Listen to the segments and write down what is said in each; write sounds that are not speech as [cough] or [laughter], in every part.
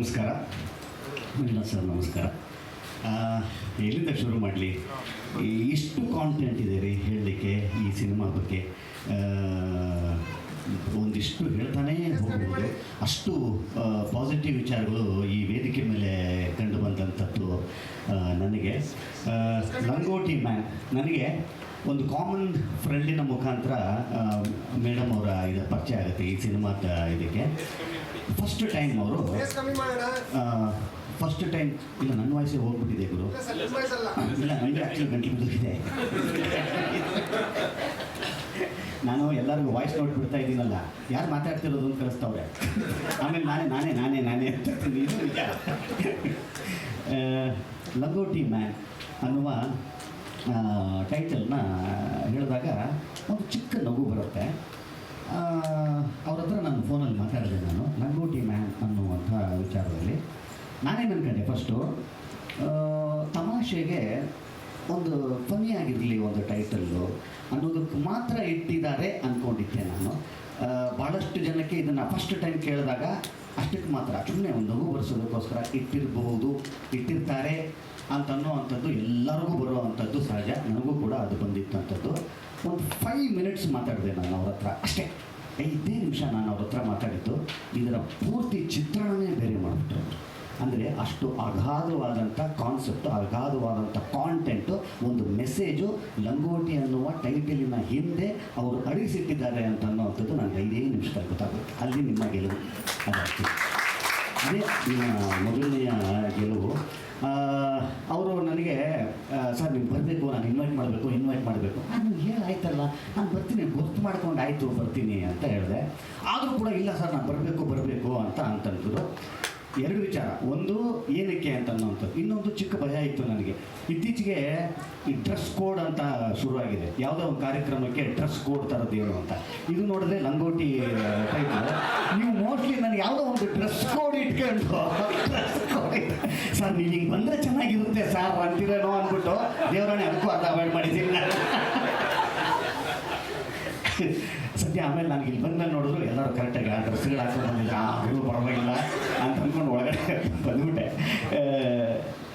ನಮಸ್ಕಾರ. ಇಲ್ಲ ಸರ್, ನಮಸ್ಕಾರ. ಎಲ್ಲಿಂದ ಶುರು ಮಾಡಲಿ? ಇಷ್ಟು ಕಾಂಟೆಂಟ್ ಇದೆ ರೀ ಹೇಳಲಿಕ್ಕೆ ಈ ಸಿನಿಮಾ ಬಗ್ಗೆ. ಒಂದಿಷ್ಟು ಹೇಳ್ತಾನೇ ಹೋಗ್ಬೋದು. ಅಷ್ಟು ಪಾಸಿಟಿವ್ ವಿಚಾರಗಳು ಈ ವೇದಿಕೆ ಮೇಲೆ ಕಂಡು ಬಂದಂಥದ್ದು ನನಗೆ. ಲಂಗೋಟಿ ಮ್ಯಾನ್ ನನಗೆ ಒಂದು ಕಾಮನ್ ಫ್ರೆಂಡಿನ ಮುಖಾಂತರ ಮೇಡಮ್ ಅವರ ಇದು ಪರಿಚಯ ಆಗುತ್ತೆ ಈ ಸಿನಿಮಾದ ಇದಕ್ಕೆ. ಫಸ್ಟ್ ಟೈಮ್ ಅವರು ಫೇಸ್ ಫಸ್ಟ್ ಟೈಮ್ ಇಲ್ಲ ನನ್ನ ವಯಸ್ಸೇ ಹೋಗ್ಬಿಟ್ಟಿದೆ ಗುರು. ಇಲ್ಲ ನನಗೆ ಆ್ಯಕ್ಚುಲಿ ಗಂಟಲು ಬಿದ್ದಿದೆ ನಾನು ಎಲ್ಲರಿಗೂ ವಾಯ್ಸ್ ನೋಟ್ ಬಿಡ್ತಾ ಇದ್ದೀನಲ್ಲ ಯಾರು ಮಾತಾಡ್ತಿರೋದು ಅಂತ ಕಳಿಸ್ತವ್ರೆ? ಆಮೇಲೆ ನಾನೇ ನಾನೇ ನಾನೇ ನಾನೇ ಅಂತ ಲಂಗೋಟಿ ಮ್ಯಾನ್ ಅನ್ನುವ ಟೈಟಲ್ನ ಹೇಳಿದಾಗ ಒಂದು ಚಿಕ್ಕ ನಗು ಬರುತ್ತೆ. ಅವ್ರ ಹತ್ರ ನಾನು ಫೋನಲ್ಲಿ ಮಾತಾಡಿದೆ ನಾನು. ಲಂಗೋಟಿ ಮ್ಯಾನ್ ಅನ್ನುವಂಥ ವಿಚಾರದಲ್ಲಿ. ನಾನೇನು ಅನ್ಕೊಂಡೆ ಫಸ್ಟು ತಮಾಷೆಗೆ ಒಂದು ಆಗಿರಲಿ ಒಂದು ಟೈಟಲ್ಲು ಅನ್ನೋದಕ್ಕೆ ಮಾತ್ರ ಇಟ್ಟಿದ್ದಾರೆ ಅಂದ್ಕೊಂಡಿದ್ದೆ ನಾನು. ಭಾಳಷ್ಟು ಜನಕ್ಕೆ ಇದನ್ನು ಫಸ್ಟ್ ಟೈಮ್ ಕೇಳಿದಾಗ ಅಷ್ಟಕ್ಕೆ ಮಾತ್ರ ಸುಮ್ಮನೆ ಒಂದು ನಗು ಬರೆಸೋದಕ್ಕೋಸ್ಕರ ಇಟ್ಟಿರಬಹುದು ಇಟ್ಟಿರ್ತಾರೆ ಅಂತ ಅನ್ನೋವಂಥದ್ದು ಎಲ್ಲರಿಗೂ ಬರುವಂಥದ್ದು ಸಹಜ. ನನಗೂ ಕೂಡ ಅದು ಬಂದಿತ್ತಂಥದ್ದು ಒಂದು ಫೈವ್ ಮಿನಿಟ್ಸ್ ಮಾತಾಡಿದೆ ನಾನು ಅವ್ರ ಹತ್ರ ಅಷ್ಟೇ. ಐದೇ ನಿಮಿಷ ನಾನು ಅವ್ರ ಹತ್ರ ಮಾತಾಡಿದ್ದು, ಇದರ ಪೂರ್ತಿ ಚಿತ್ರಣವೇ ಬೇರೆ ಮಾಡಿಬಿಟ್ರು ಅಂದರೆ ಅಷ್ಟು ಅಗಾಧವಾದಂಥ ಕಾನ್ಸೆಪ್ಟ್ ಅಗಾಧವಾದಂಥ ಕಾಂಟೆಂಟು ಒಂದು ಮೆಸೇಜು ಲಂಗೋಟಿ ಅನ್ನುವ ಟೈಟಲಿನ ಹಿಂದೆ ಅವರು ಅಡಗಿಸಿಟ್ಟಿದ್ದಾರೆ ಅಂತ ಅನ್ನೋವಂಥದ್ದು ನನಗೆ ಐದೇ ನಿಮಿಷದಲ್ಲಿ ಗೊತ್ತಾಗುತ್ತೆ. ಅಲ್ಲಿ ನಿಮ್ಮ ಗೆಲುವು. ಅದಷ್ಟೇ ಅದೇ, ನಿಮ್ಮ ಮೊದಲನೆಯ ಗೆಲುವು. ಅವರು ನನಗೆ ಸರ್, ನೀವು ಬರಬೇಕು, ನಾನು ಇನ್ವೈಟ್ ಮಾಡಬೇಕು ಇನ್ವೈಟ್ ಮಾಡಬೇಕು. ನಾನು ಹೇಳಾಯ್ತಲ್ಲ ನಾನು ಬರ್ತೀನಿ, ಗೊತ್ತು ಮಾಡ್ಕೊಂಡು ಆಯಿತು, ಬರ್ತೀನಿ, ಅಂತ ಹೇಳಿದೆ. ಆದರೂ ಕೂಡ, ಇಲ್ಲ ಸರ್, ನಾನು ಬರಬೇಕು ಬರಬೇಕು, ಅಂತ ಅಂತಂದ್ರು. ಎರಡು ವಿಚಾರ. ಒಂದು, ಏನಕ್ಕೆ ಅಂತ ಅನ್ನೋವಂಥದ್ದು ಇನ್ನೊಂದು ಚಿಕ್ಕ ಭಯ ಇತ್ತು ನನಗೆ. ಇತ್ತೀಚೆಗೆ ಈ ಡ್ರೆಸ್ ಕೋಡ್ ಅಂತ ಶುರುವಾಗಿದೆ. ಯಾವುದೋ ಒಂದು ಕಾರ್ಯಕ್ರಮಕ್ಕೆ ಡ್ರೆಸ್ ಕೋಡ್ ಥರದ್ದು ಏನು ಅಂತ. ಇದು ನೋಡಿದ್ರೆ ಲಂಗೋಟಿ ಟೈಪ್ ನೀವು ಮೋಸ್ಟ್ಲಿ ನನಗೆ ಯಾವುದೋ ಒಂದು ಡ್ರೆಸ್ ಕೋಡ್ ಇಟ್ಕೊಂಡು [laughs] ಡ್ರೆಸ್ ಸರ್, ನೀವು ಹಿಂಗೆ ಬಂದರೆ ಚೆನ್ನಾಗಿರುತ್ತೆ ಸರ್ ಅಂತೀರೇನೋ ಅಂದ್ಬಿಟ್ಟು ದೇವರನ್ನೇ ಅದಕ್ಕೂ ಅರ್ಥ ಅವಾಯ್ಡ್ ಮಾಡಿದ್ದೀನಿ. ನಾನು ಆಮೇಲೆ ನನಗೆ ಇಲ್ಲಿ ಬಂದ್ಮೇಲೆ ನೋಡಿದ್ರು ಎಲ್ಲರೂ ಕರೆಕ್ಟಾಗಿ ಡ್ರೆಸ್ಗಳು ಹಾಕೊಂಡು ಆ ಅದು ಪರವಾಗಿಲ್ಲ ಅಂತ ಅಂದ್ಕೊಂಡು ಒಳಗಡೆ ಬಂದ್ಬಿಟ್ಟೆ.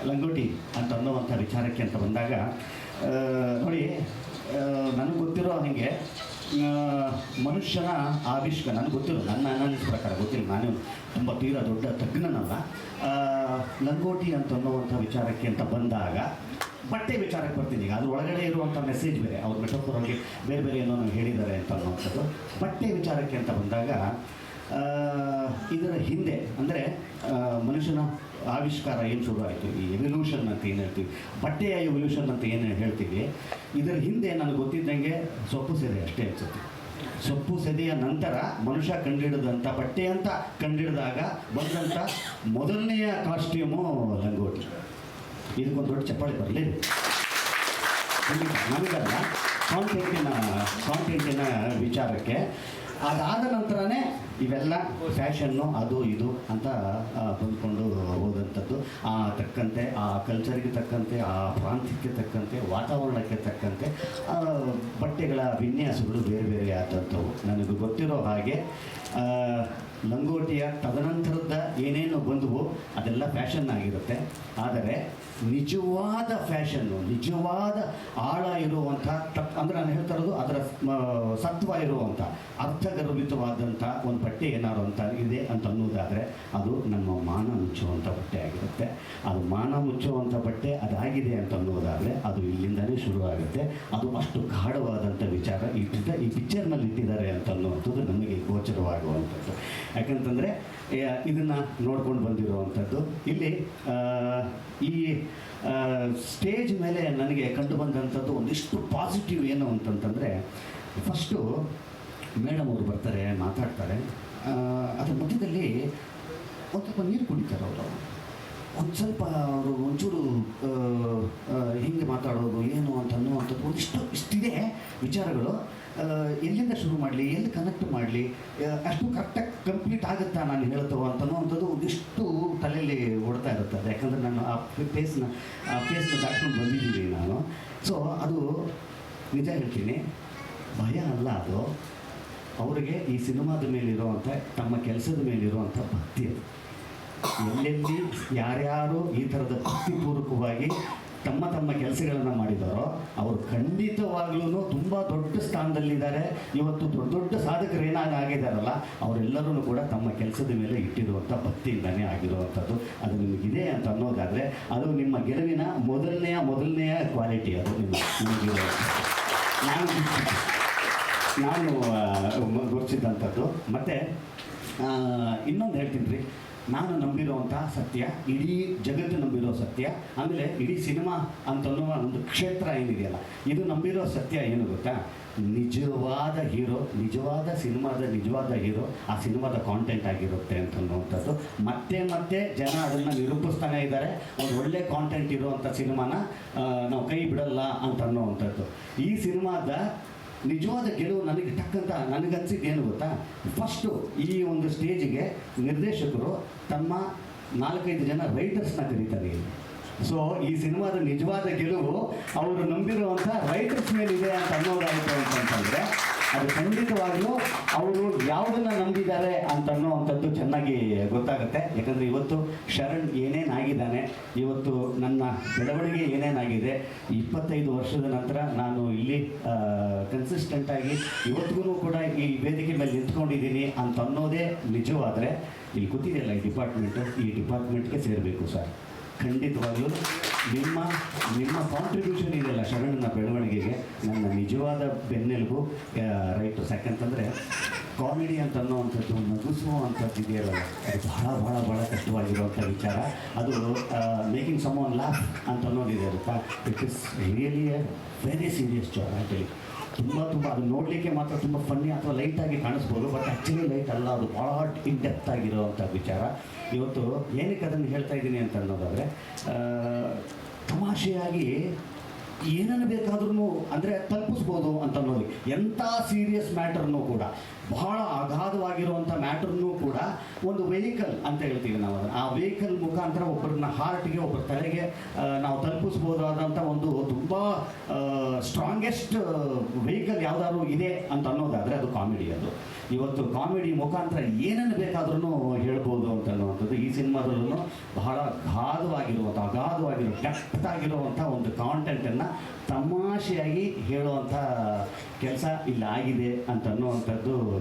ಲಂಗೋಟಿ ಅಂತ ಅನ್ನೋವಂಥ ವಿಚಾರಕ್ಕೆ ಅಂತ ಬಂದಾಗ ನೋಡಿ ನನಗೆ ಗೊತ್ತಿರೋ ಹಾಗೆ ಮನುಷ್ಯನ ಆವಿಷ್ಕಾರ ನನಗೆ ಗೊತ್ತಿಲ್ಲ, ನನ್ನ ಅನಾಲಿಸ್ ಪ್ರಕಾರ ಗೊತ್ತಿಲ್ಲ, ನಾನು ತುಂಬ ತೀರಾ ದೊಡ್ಡ ತಜ್ಞನಲ್ಲ. ಲಂಗೋಟಿ ಅಂತ ಅನ್ನೋವಂಥ ವಿಚಾರಕ್ಕೆ ಅಂತ ಬಂದಾಗ ಬಟ್ಟೆ ವಿಚಾರಕ್ಕೆ ಬರ್ತೀನಿ. ಈಗ ಒಳಗಡೆ ಇರುವಂಥ ಮೆಸೇಜ್ ಬೇರೆ. ಅವ್ರು ಮೆಟೋಪುರಲ್ಲಿ ಬೇರೆ ಬೇರೆ ಏನೋ ಹೇಳಿದ್ದಾರೆ ಅಂತ ಅನ್ನುವಂಥದ್ದು. ಬಟ್ಟೆ ವಿಚಾರಕ್ಕೆ ಅಂತ ಬಂದಾಗ ಇದರ ಹಿಂದೆ, ಅಂದರೆ ಮನುಷ್ಯನ ಆವಿಷ್ಕಾರ ಏನು ಶುರು ಆಯಿತು? ಈ ಎವಲ್ಯೂಷನ್ ಅಂತ ಏನು ಹೇಳ್ತೀವಿ? ಬಟ್ಟೆಯ ಎವಲ್ಯೂಷನ್ ಅಂತ ಏನು ಹೇಳ್ತೀವಿ? ಇದರ ಹಿಂದೆ ನನಗೆ ಗೊತ್ತಿದ್ದಂಗೆ ಸೊಪ್ಪು ಸೆದೆ ಅಷ್ಟೇ ಅನ್ಸುತ್ತೆ. ಸೊಪ್ಪು ಸೆದೆಯ ನಂತರ ಮನುಷ್ಯ ಕಂಡಿಡಿದಂಥ ಬಟ್ಟೆ ಅಂತ ಕಂಡಿಡಿದಾಗ ಬಂದಂಥ ಮೊದಲನೆಯ ಕಾಸ್ಟ್ಯೂಮು ಲಂಗೋಟಿ. ಇದಕ್ಕೊಂದು ದೊಡ್ಡ ಚಪ್ಪಾಳೆ ಬರಲಿ. ನಮಗಲ್ಲ ಕಾಂಟೆಂಟಿನ ಕಾಂಟೆಂಟಿನ ವಿಚಾರಕ್ಕೆ. ಅದಾದ ನಂತರನೇ ಇವೆಲ್ಲ ಫ್ಯಾಷನ್ನು ಅದು ಇದು ಅಂತ ಬಂದ್ಕೊಂಡು ಹೋದಂಥದ್ದು. ಆ ತಕ್ಕಂತೆ, ಆ ಕಲ್ಚರ್ಗೆ ತಕ್ಕಂತೆ, ಆ ಪ್ರಾಂತ್ಯಕ್ಕೆ ತಕ್ಕಂತೆ, ವಾತಾವರಣಕ್ಕೆ ತಕ್ಕಂತೆ ಬಟ್ಟೆಗಳ ವಿನ್ಯಾಸಗಳು ಬೇರೆ ಬೇರೆ ಆದಂಥವು. ನನಗೆ ಗೊತ್ತಿರೋ ಹಾಗೆ ಲಂಗೋಟಿಯ ತದನಂತರದ ಏನೇನು ಬಂದವು ಅದೆಲ್ಲ ಫ್ಯಾಷನ್ ಆಗಿರುತ್ತೆ. ಆದರೆ ನಿಜವಾದ ಫ್ಯಾಷನ್ನು, ನಿಜವಾದ ಆಳ ಇರುವಂಥ ತಪ್, ಅಂದರೆ ನಾನು ಹೇಳ್ತಾ ಇರೋದು ಅದರ ಸತ್ವ ಇರುವಂಥ, ಅರ್ಥಗರ್ಭಿತವಾದಂಥ ಒಂದು ಬಟ್ಟೆ ಏನಾರು ಅಂತ ಇದೆ ಅಂತ ಅನ್ನೋದಾದರೆ ಅದು ನಮ್ಮ ಮಾನ ಮುಚ್ಚುವಂಥ ಬಟ್ಟೆ ಆಗಿರುತ್ತೆ. ಅದು ಮಾನ ಮುಚ್ಚುವಂಥ ಬಟ್ಟೆ ಅದಾಗಿದೆ ಅಂತ ಅನ್ನೋದಾದರೆ ಅದು ಇಲ್ಲಿಂದನೇ ಶುರುವಾಗುತ್ತೆ. ಅದು ಅಷ್ಟು ಗಾಢವಾದಂಥ ವಿಚಾರ ಇಟ್ಟಿದ್ದ ಈ ಪಿಕ್ಚರ್ನಲ್ಲಿ ಇಟ್ಟಿದ್ದಾರೆ ಅಂತ ಅನ್ನುವಂಥದ್ದು ನಮಗೆ ಗೋಚರವಾಗುವಂಥದ್ದು. ಯಾಕಂತಂದರೆ ಇದನ್ನು ನೋಡ್ಕೊಂಡು ಬಂದಿರುವಂಥದ್ದು. ಇಲ್ಲಿ ಈ ಸ್ಟೇಜ್ ಮೇಲೆ ನನಗೆ ಕಂಡು ಬಂದಂಥದ್ದು ಒಂದಿಷ್ಟು ಪಾಸಿಟಿವ್ ಏನು ಅಂತಂತಂದರೆ, ಫಸ್ಟು ಮೇಡಮ್ ಅವರು ಬರ್ತಾರೆ, ಮಾತಾಡ್ತಾರೆ. ಅದ್ರ ಮಧ್ಯದಲ್ಲಿ ಒಂದು ಸ್ವಲ್ಪ ನೀರು ಕುಡಿತಾರೆ ಅವರು. ಒಂದು ಸ್ವಲ್ಪ ಅವರು ಒಂಚೂರು ಹಿಂಗೆ ಮಾತಾಡೋದು, ಏನು ಅಂತ ಅನ್ನುವಂಥದ್ದು ಒಂದಿಷ್ಟು ಇಷ್ಟಿದೆ ವಿಚಾರಗಳು ಎಲ್ಲಿಂದ ಶುರು ಮಾಡಲಿ, ಎಲ್ಲಿ ಕನೆಕ್ಟ್ ಮಾಡಲಿ ಅಷ್ಟು ಕರೆಕ್ಟಾಗಿ ಕಂಪ್ಲೀಟ್ ಆಗುತ್ತಾ ನಾನು ಹೇಳ್ತವ ಅಂತ ಅಂಥದ್ದು ಒಂದಿಷ್ಟು ತಲೆಯಲ್ಲಿ ಓಡ್ತಾ ಇರುತ್ತೆ. ಅದು ಯಾಕಂದರೆ ನಾನು ಆ ಫೇಸ್ನ ಆ ಫೇಸ್ನ ದಾಟ್ಕೊಂಡು ಬಂದಿದ್ದೀನಿ ನಾನು. ಸೊ ಅದು ನಿಜ ಹೇಳ್ತೀನಿ. ಭಯ ಅಲ್ಲ ಅದು. ಅವರಿಗೆ ಈ ಸಿನಿಮಾದ ಮೇಲಿರುವಂಥ, ತಮ್ಮ ಕೆಲಸದ ಮೇಲಿರುವಂಥ ಭಕ್ತಿ ಅದು. ಎಲ್ಲೆಲ್ಲಿ ಯಾರ್ಯಾರು ಈ ಥರದ ಭಕ್ತಿಪೂರ್ವಕವಾಗಿ ತಮ್ಮ ತಮ್ಮ ಕೆಲಸಗಳನ್ನು ಮಾಡಿದಾರೋ, ಅವರು ಖಂಡಿತವಾಗ್ಲೂ ತುಂಬ ದೊಡ್ಡ ಸ್ಥಾನದಲ್ಲಿದ್ದಾರೆ. ಇವತ್ತು ದೊಡ್ಡ ದೊಡ್ಡ ಸಾಧಕರು ಆಗಿದ್ದಾರಲ್ಲ ಅವರೆಲ್ಲರೂ ಕೂಡ ತಮ್ಮ ಕೆಲಸದ ಮೇಲೆ ಇಟ್ಟಿರುವಂಥ ಭಕ್ತಿಯಿಂದನೇ ಆಗಿರುವಂಥದ್ದು. ಅದು ನಿಮಗಿದೆ ಅಂತ ಅನ್ನೋದಾದರೆ, ಅದು ನಿಮ್ಮ ಗೆಲುವಿನ ಮೊದಲನೆಯ ಮೊದಲನೆಯ ಕ್ವಾಲಿಟಿ ಅದು ನಿಮ್ಮ ನಿಮಗಿರುವಂಥದ್ದು ನಾನು ನಾನು ಗುರುತಿಸಿದಂಥದ್ದು. ಮತ್ತು ಇನ್ನೊಂದು ಹೇಳ್ತೀನಿ ರೀ. ನಾನು ನಂಬಿರುವಂಥ ಸತ್ಯ, ಇಡೀ ಜಗತ್ತು ನಂಬಿರೋ ಸತ್ಯ, ಆಮೇಲೆ ಇಡೀ ಸಿನಿಮಾ ಅಂತನ್ನುವ ಒಂದು ಕ್ಷೇತ್ರ ಏನಿದೆಯಲ್ಲ, ಇದು ನಂಬಿರೋ ಸತ್ಯ ಏನು ಗೊತ್ತಾ? ನಿಜವಾದ ಹೀರೋ, ನಿಜವಾದ ಸಿನಿಮಾದ, ನಿಜವಾದ ಹೀರೋ, ಆ ಸಿನಿಮಾದ ಕಾಂಟೆಂಟ್ ಆಗಿರುತ್ತೆ ಅಂತ ಅನ್ನುವಂಥದ್ದು ಮತ್ತೆ ಮತ್ತೆ ಜನ ಅದನ್ನು ನಿರೂಪಿಸ್ತಾನೆ ಇದ್ದಾರೆ ಒಂದು ಒಳ್ಳೆ ಕಾಂಟೆಂಟ್ ಇರುವಂಥ ಸಿನಿಮಾನ ನಾವು ಕೈ ಬಿಡಲ್ಲ ಅಂತ ಅನ್ನೋವಂಥದ್ದು ಈ ಸಿನಿಮಾದ ನಿಜವಾದ ಗೆಲುವು ನನಗೆ ತಕ್ಕಂತ ನನಗನ್ಸಿದ್ದು ಏನು ಗೊತ್ತಾ? ಫಸ್ಟು ಈ ಒಂದು ಸ್ಟೇಜಿಗೆ ನಿರ್ದೇಶಕರು ತಮ್ಮ ನಾಲ್ಕೈದು ಜನ ರೈಟರ್ಸ್ನ ಕರೀತಾರೆ ಸೊ ಈ ಸಿನಿಮಾದ ನಿಜವಾದ ಗೆಲುವು ಅವರು ನಂಬಿರುವಂಥ ರೈಟರ್ಸ್ ಮೇಲಿದೆ ಅಂತ ಅನ್ನೋದಾಯಿತು ಅಂತಂತಂದರೆ ಅದು ಖಂಡಿತವಾಗ್ಲೂ ಅವರು ಯಾವುದನ್ನು ನಂಬಿದ್ದಾರೆ ಅಂತ ಅಂಥದ್ದು ಚೆನ್ನಾಗಿ ಗೊತ್ತಾಗುತ್ತೆ. ಯಾಕಂದರೆ ಇವತ್ತು ಶರಣ್ ಏನೇನಾಗಿದ್ದಾನೆ, ಇವತ್ತು ನನ್ನ ಬೆಳವಣಿಗೆ ಏನೇನಾಗಿದೆ, ಇಪ್ಪತ್ತೈದು ವರ್ಷದ ನಂತರ ನಾನು ಇಲ್ಲಿ ಕನ್ಸಿಸ್ಟೆಂಟಾಗಿ ಇವತ್ತಿಗೂ ಕೂಡ ಈ ವೇದಿಕೆ ಮೇಲೆ ನಿಂತ್ಕೊಂಡಿದ್ದೀನಿ ಅಂತ ಅನ್ನೋದೇ ನಿಜವಾದರೆ ಇಲ್ಲಿ ಗೊತ್ತಿದೆಯಲ್ಲ ಈ ಡಿಪಾರ್ಟ್ಮೆಂಟು ಈ ಡಿಪಾರ್ಟ್ಮೆಂಟ್ಗೆ ಸೇರಬೇಕು ಸರ್. ಖಂಡಿತವಾಗ್ಲೂ ನಿಮ್ಮ ನಿಮ್ಮ ಕಾಂಟ್ರಿಬ್ಯೂಷನ್ ಇದೆಯಲ್ಲ ಶರಣನ ಬೆಳವಣಿಗೆಗೆ, ನನ್ನ ನಿಜವಾದ ಬೆನ್ನೆಲುಬು ರೈಟು ಯಾಕಂತಂದರೆ ಕಾಮಿಡಿ ಅಂತ ಅನ್ನೋವಂಥದ್ದು ನಗಿಸುವಂಥದ್ದು ಇದೆಯಲ್ಲ, ಅದು ಬಹಳ ಬಹಳ ಬಹಳ ಕಷ್ಟವಾಗಿರುವಂಥ ವಿಚಾರ. ಅದು ಮೇಕಿಂಗ್ ಸಮ್ ಒನ್ ಲಾಫ್ ಅಂತ ಅನ್ನೋದಿದೆ ಅದು it is really a very serious job actually ತುಂಬ ತುಂಬ ಅದು ನೋಡಲಿಕ್ಕೆ ಮಾತ್ರ ತುಂಬ ಫನ್ನಿ ಅಥವಾ ಲೈಟಾಗಿ ಕಾಣಿಸ್ಬೋದು ಬಟ್ ಆ್ಯಕ್ಚುಲಿ ಲೈಟ್ ಅಲ್ಲ. ಅದು ಭಾಳ ಇನ್ ಡೆಪ್ತ್ ಆಗಿರುವಂಥ ವಿಚಾರ. ಇವತ್ತು ಏನಕ್ಕೆ ಅದನ್ನು ಹೇಳ್ತಾ ಇದ್ದೀನಿ ಅಂತ ಅನ್ನೋದಾದರೆ ತಮಾಷೆಯಾಗಿ ಏನನ್ನು ಬೇಕಾದ್ರೂ ಅಂದರೆ ತಲುಪಿಸ್ಬೋದು ಅಂತ ನೋಡಿ ಎಂಥ ಸೀರಿಯಸ್ ಮ್ಯಾಟರ್ನೂ ಕೂಡ. ಬಹಳ ಅಗಾಧವಾಗಿರುವಂಥ ಮ್ಯಾಟರ್ನೂ ಕೂಡ ಒಂದು ವೆಹಿಕಲ್ ಅಂತ ಹೇಳ್ತೀವಿ ನಾವು ಅದನ್ನು. ಆ ವೆಹಿಕಲ್ ಮುಖಾಂತರ ಒಬ್ಬರನ್ನ ಹಾರ್ಟ್ಗೆ, ಒಬ್ಬರ ತಲೆಗೆ ನಾವು ತಲುಪಿಸ್ಬೋದಾದಂಥ ಒಂದು ತುಂಬ ಸ್ಟ್ರಾಂಗೆಸ್ಟ್ ವೆಹಿಕಲ್ ಯಾವ್ದಾದ್ರು ಇದೆ ಅಂತ ಅನ್ನೋದಾದರೆ ಅದು ಕಾಮಿಡಿ ಅದು. ಇವತ್ತು ಕಾಮಿಡಿ ಮುಖಾಂತರ ಏನನ್ನು ಬೇಕಾದ್ರೂ ಹೇಳ್ಬೋದು ಅಂತ ಅನ್ನುವಂಥದ್ದು. ಈ ಸಿನಿಮಾದಲ್ಲೂ ಬಹಳ ಅಗಾಧವಾಗಿರುವಂಥ ಅಗಾಧವಾಗಿರೋ ಆಗಿರುವಂಥ ಒಂದು ಕಾಂಟೆಂಟನ್ನು ತಮಾಷೆಯಾಗಿ ಹೇಳುವಂಥ ಕೆಲಸ ಇಲ್ಲಿ, ಆಗಿದೆ ಅಂತ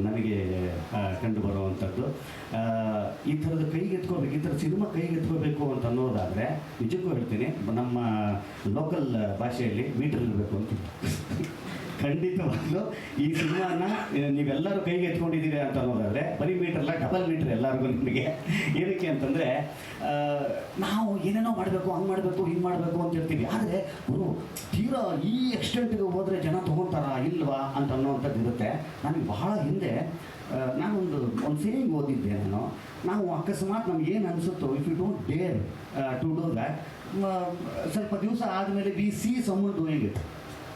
ನನಗೆ ಕಂಡು ಬರುವಂಥದ್ದು ಈ ಥರದ ಕೈಗೆತ್ಕೋಬೇಕು ಈ ಥರ ಸಿನಿಮಾ ಕೈಗೆತ್ಕೋಬೇಕು ಅಂತ ಅನ್ನೋದಾದರೆ, ನಿಜಕ್ಕೂ ಹೇಳ್ತೀನಿ, ನಮ್ಮ ಲೋಕಲ್ ಭಾಷೆಯಲ್ಲಿ ಮೀಟರ್ ಇರಬೇಕು ಅಂತ. ಖಂಡಿತವಾಗ್ಲೂ ಈ ಸಿನಿಮಾನ ನೀವೆಲ್ಲರೂ ಕೈಗೆ ಎತ್ಕೊಂಡಿದ್ದೀರಿ ಅಂತ ಅನ್ನೋದಾದರೆ, ಬರೀ ಮೀಟರ್ ಅಲ್ಲ ಡಬಲ್ ಮೀಟರ್ ಎಲ್ಲರಿಗೂ ನಿಮಗೆ. ಏನಕ್ಕೆ ಅಂತಂದರೆ ನಾವು ಏನೇನೋ ಮಾಡಬೇಕು, ಹಂಗೆ ಮಾಡಬೇಕು, ಹಿಂಗೆ ಮಾಡಬೇಕು ಅಂತ ಹೇಳ್ತೀವಿ. ಆದರೆ ಗುರು, ತೀರಾ ಈ ಎಕ್ಸ್ಟೆಂಟ್ಗೆ ಹೋದರೆ ಜನ ತೊಗೊತಾರಾ ಇಲ್ವಾ ಅಂತ ಅನ್ನೋವಂಥದ್ದು ಇರುತ್ತೆ. ನನಗೆ ಬಹಳ ಹಿಂದೆ ನಾನೊಂದು, ಒಂದು ಸೇರಿಂಗ್ ಓದಿದ್ದೆ ನಾನು. ನಾವು ಅಕಸ್ಮಾತ್ ನಮ್ಗೆ ಏನು ಅನಿಸುತ್ತೋ if you don't dare to do that ಸ್ವಲ್ಪ ದಿವಸ ಆದಮೇಲೆ ವಿ ಸಿ ಸಮುದ್ರ ಡೂಯಿಂಗ್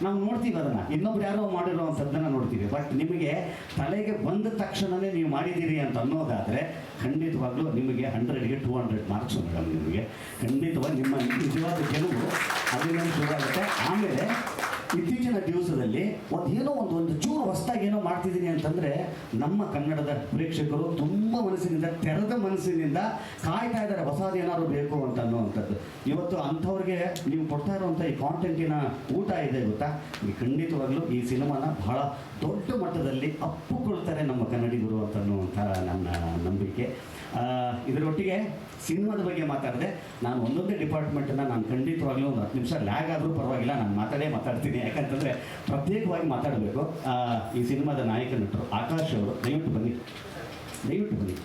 ನಾವು ನೋಡ್ತೀವಿ ಅದನ್ನು. ಇನ್ನೊಬ್ರು ಯಾರೋ ಮಾಡಿರುವಂಥದ್ದನ್ನು ನೋಡ್ತೀವಿ. ಬಟ್ ನಿಮಗೆ ತಲೆಗೆ ಬಂದ ತಕ್ಷಣವೇ ನೀವು ಮಾಡಿದ್ದೀರಿ ಅಂತ ಅನ್ನೋದಾದರೆ ಖಂಡಿತವಾಗ್ಲೂ ನಿಮಗೆ ಹಂಡ್ರೆಡ್ಗೆ ಟೂ ಹಂಡ್ರೆಡ್ ಮಾರ್ಕ್ಸ್ ಮೇಡಮ್ ನಿಮಗೆ ಖಂಡಿತವಾಗಿ ನಿಮ್ಮ ನಿಜವಾದ ಗೆಲುವು ಅದರಿಂದ ಶುರು ಆಗುತ್ತೆ. ಆಮೇಲೆ ಇತ್ತೀಚಿನ ದಿವಸದಲ್ಲಿ ಒಂದೇನೋ ಒಂದು ಒಂದು ಚೂರು ಹೊಸದಾಗಿ ಏನೋ ಮಾಡ್ತಿದ್ದೀನಿ ಅಂತಂದರೆ ನಮ್ಮ ಕನ್ನಡದ ಪ್ರೇಕ್ಷಕರು ತುಂಬ ಮನಸ್ಸಿನಿಂದ, ತೆರೆದ ಮನಸ್ಸಿನಿಂದ ಕಾಯ್ತಾ ಇದ್ದಾರೆ, ಹೊಸದು ಏನಾದ್ರು ಬೇಕು ಅಂತ ಅನ್ನುವಂಥದ್ದು. ಇವತ್ತು ಅಂಥವ್ರಿಗೆ ನೀವು ಕೊಡ್ತಾ ಇರುವಂಥ ಈ ಕಾಂಟೆಂಟಿನ ಊಟ ಇದೆ ಗೊತ್ತಾ? ಖಂಡಿತವಾಗ್ಲೂ ಈ ಸಿನಿಮಾನ ಬಹಳ ದೊಡ್ಡ ಮಟ್ಟದಲ್ಲಿ ಅಪ್ಪುಕೊಳ್ತಾರೆ ನಮ್ಮ ಕನ್ನಡಿಗರು ಅಂತ ಅನ್ನುವಂಥ ನನ್ನ ನಂಬಿಕೆ. ಇದರೊಟ್ಟಿಗೆ ಸಿನಿಮಾದ ಬಗ್ಗೆ ಮಾತಾಡಿದೆ. ನಾನು ಒಂದೊಂದೇ ಡಿಪಾರ್ಟ್ಮೆಂಟನ್ನು ನಾನು ಖಂಡಿತವಾಗ್ಲೂ ಒಂದು ಹತ್ತು ನಿಮಿಷ ಲ್ಯಾಗ್ ಆದರೂ ಪರವಾಗಿಲ್ಲ, ನಾನು ಮಾತಾಡೇ ಮಾತಾಡ್ತೀನಿ. ಯಾಕಂತಂದರೆ ಪ್ರತ್ಯೇಕವಾಗಿ ಮಾತಾಡಬೇಕು. ಈ ಸಿನಿಮಾದ ನಾಯಕ ನಟರು ಆಕಾಶ್ ಅವರು, ದಯವಿಟ್ಟು ಬನ್ನಿ. ದಯವಿಟ್ಟು ಬನ್ನಿ.